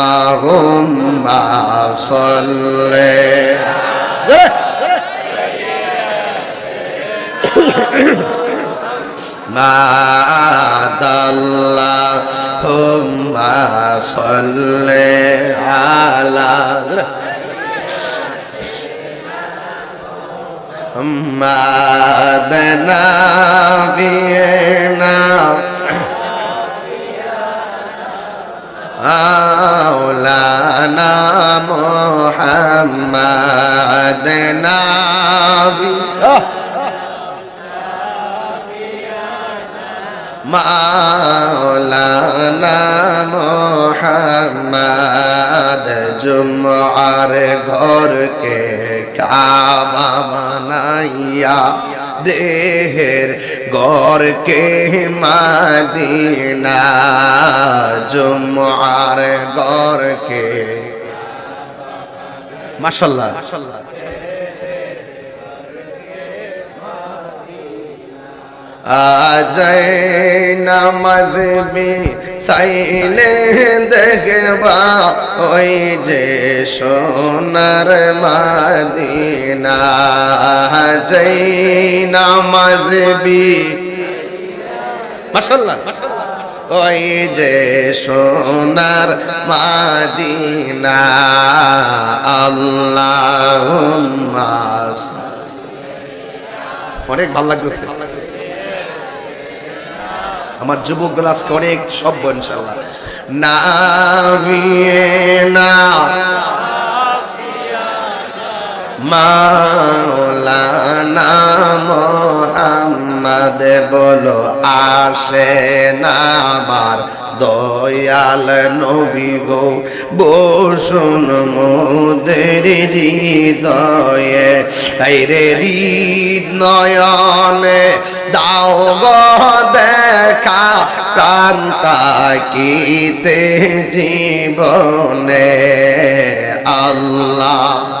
اللهم صل ما اللهم صل على محمد نبينا মাওলানা মোহাম্মদ নাবি। মাওলানা মোহাম্মদ জুমার ঘরকে কাবা বানাইয়া, দেহের গর কে মাদিনা জুমার গর কে মাশাল্লাহ। আজয় নামাজ বি সাইলে দেখবা ওই যে সোনার মাদিনা। জয় নামাজ বি মাশাল্লাহ। ওই যে সোনার মাদিনা আল্লাহ অনেক ভালো লাগতেছে। আমার যুবক আজকে অনেক সব ইনশাল্লাহ না মাওলানা মোহাম্মদ বলো, আসে না আমার দয়াল নবী গো। বসুন মোদের হৃদয়ে রে হৃদ নয়নে দাও গো দেখা প্রাণ তাকিতে জীবনে আল্লাহ।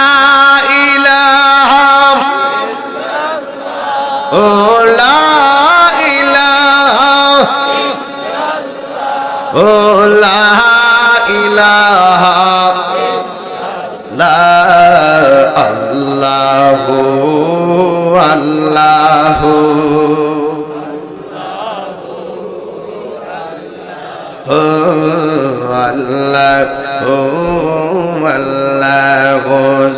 ইলাহা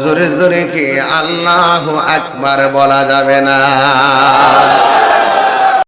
জোরে জোরে কি আল্লাহ আকবার বলা যাবে না।